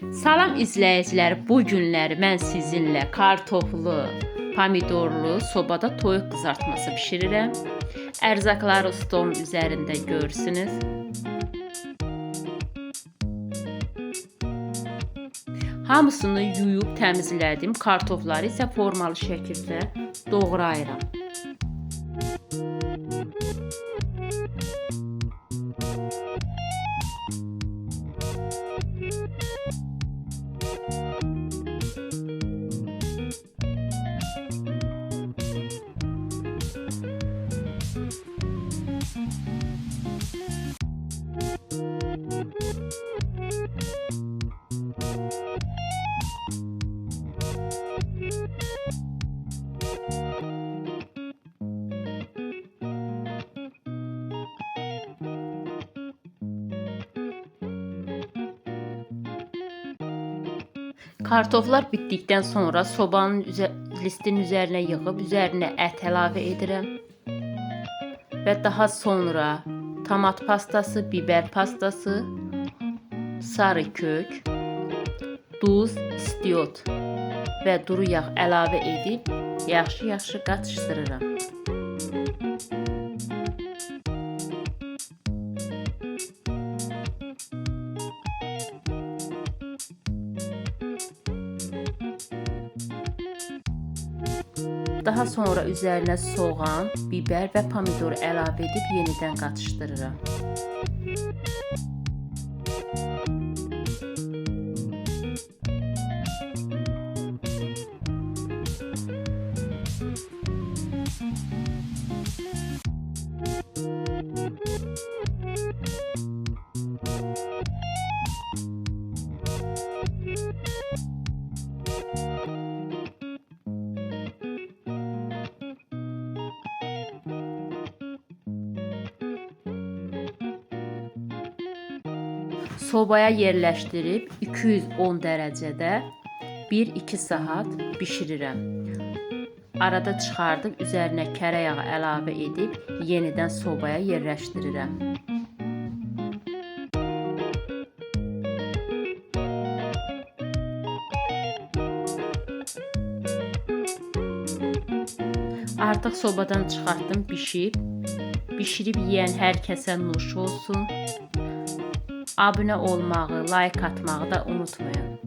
Salam izləyicilər, bu günlər mən sizinlə kartoflu, pomidorlu sobada toyuq qızartması bişirirəm. Ərzaqları stolun üzərində görürsünüz. Hamısını yuyub təmizlədim. Kartofları isə formalı şəkildə doğrayıram. Kartoflar bitdikdən sonra sobanın üzə listin üzərinə yığıb üzərinə ət əlavə edirəm. Və daha sonra tomat pastası, biber pastası, sarı kök, duz, istiot və duru yağ əlavə edib yaxşı-yaxşı qatışdırıram. Daha sonra üzərinə soğan, biber və pomidor əlavə edib yenidən qatışdırıram. Sobaya yerləşdirib 210 dərəcədə 1-2 saat bişirirəm. Arada çıxardıb üzərinə kərə yağı əlavə edib yenidən sobaya yerləşdirirəm. Artıq sobadan çıxartdım, bişib. Bişirib yeyən hər kəsə nuş olsun. Abunə olmağı, like atmağı da unutmayın.